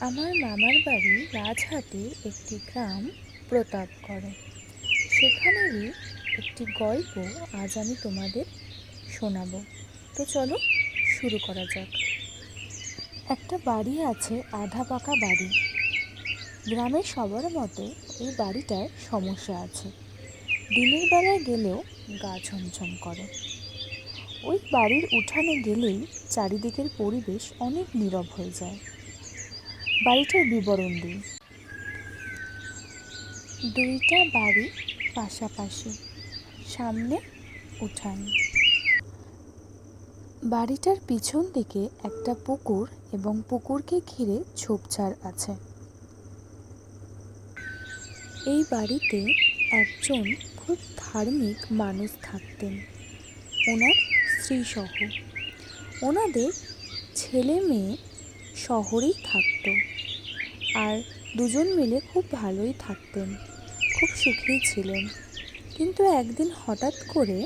আমার মামার বাড়ি রাজহাটে একটি গ্রাম প্রতাপ প্রতাপগড়ে সেখানেরই একটি গল্প আজ আমি তোমাদের শোনাবো। তো চলো শুরু করা যাক। একটা বাড়ি আছে আধা পাকা বাড়ি। গ্রামের সবার মতো এই বাড়িটার সমস্যা আছে। দিনের বেলায় গেলেও গা ছমছম করে। ওই বাড়ির উঠানে গেলেই চারিদিকের পরিবেশ অনেক নীরব হয়ে যায়। বাড়িটার বিবরণ দিই দুইটা বাড়ি পাশাপাশি, সামনে উঠান। বাড়িটার পিছন দিকে একটা পুকুর এবং পুকুরকে ঘিরে ঝোপঝাড় আছে। এই বাড়িতে একজন খুব ধার্মিক মানুষ থাকতেন। ওনার স্ত্রীসহ। ওনাদের ছেলে মেয়ে শহরেই থাকত। আর দুজন মিলে খুব ভালোই থাকতেন, খুব সুখেই ছিলেন। কিন্তু একদিন হঠাৎ করে